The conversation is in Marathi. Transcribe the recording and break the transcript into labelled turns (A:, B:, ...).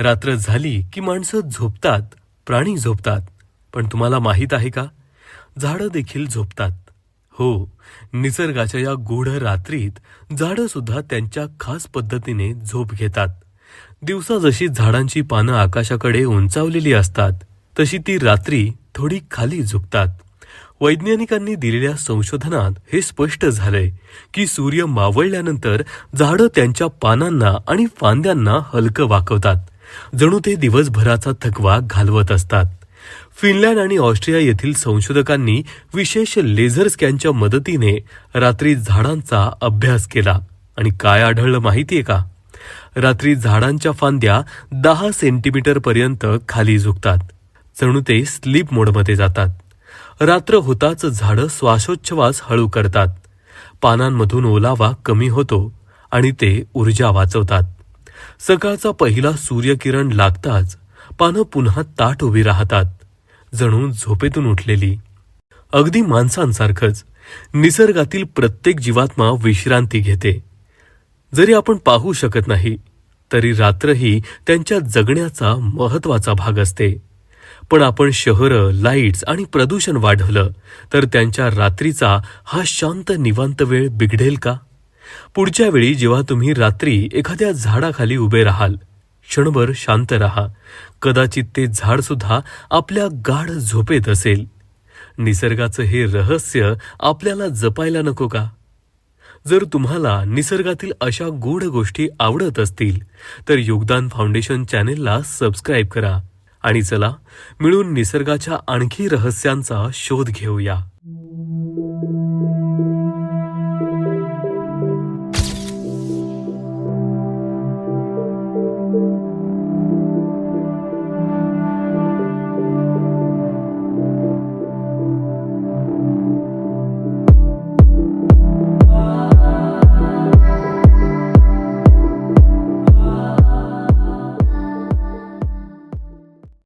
A: रात्र झाली की माणसं झोपतात प्राणी झोपतात. पण तुम्हाला माहीत आहे का? झाडं देखील झोपतात. हो निसर्गाच्या या गूढ रात्रीत झाडं सुद्धा त्यांच्या खास पद्धतीने झोप घेतात. दिवसा जशी झाडांची पानं आकाशाकडे उंचावलेली असतात तशी ती रात्री थोडी खाली झुकतात. वैज्ञानिकांनी दिलेल्या संशोधनात हे स्पष्ट झालंय की सूर्य मावळल्यानंतर झाडं त्यांच्या पानांना आणि फांद्यांना हलकं वाकवतात. जणू ते दिवसभराचा थकवा घालवत असतात. फिनलँड आणि ऑस्ट्रिया येथील संशोधकांनी विशेष लेझर स्कॅनच्या मदतीने रात्री झाडांचा अभ्यास केला. आणि काय आढळलं माहितीये का? रात्री झाडांच्या फांद्या दहा सेंटीमीटर पर्यंत खाली झुकतात. जणू ते स्लीप मोडमध्ये जातात. रात्र होताच झाडं श्वासोच्छवास हळू करतात. पानांमधून ओलावा कमी होतो आणि ते ऊर्जा वाचवतात. सकाळचा पहिला सूर्यकिरण लागताच पानं पुन्हा ताट उभी राहतात जणू झोपेतून उठलेली. अगदी माणसांसारखंच निसर्गातील प्रत्येक जीवात्मा विश्रांती घेते. जरी आपण पाहू शकत नाही तरी रात्र ही त्यांच्या जगण्याचा महत्त्वाचा भाग असते. पण आपण शहरं लाईट्स आणि प्रदूषण वाढवलं तर त्यांच्या रात्रीचा हा शांत निवांत वेळ बिघडेल का? पुढच्या वेळी जेव्हा तुम्ही रात्री एखाद्या झाडाखाली उभे राहाल क्षणभर शांत राहा. कदाचित ते झाड सुद्धा आपल्या गाढ झोपेत असेल. निसर्गाचं हे रहस्य आपल्याला जपायला नको का? जर तुम्हाला निसर्गातील अशा गूढ गोष्टी आवडत असतील तर योगदान फाउंडेशन चॅनेलला सबस्क्राईब करा. आणि चला मिळून निसर्गाच्या आणखी रहस्यांचा शोध घेऊया.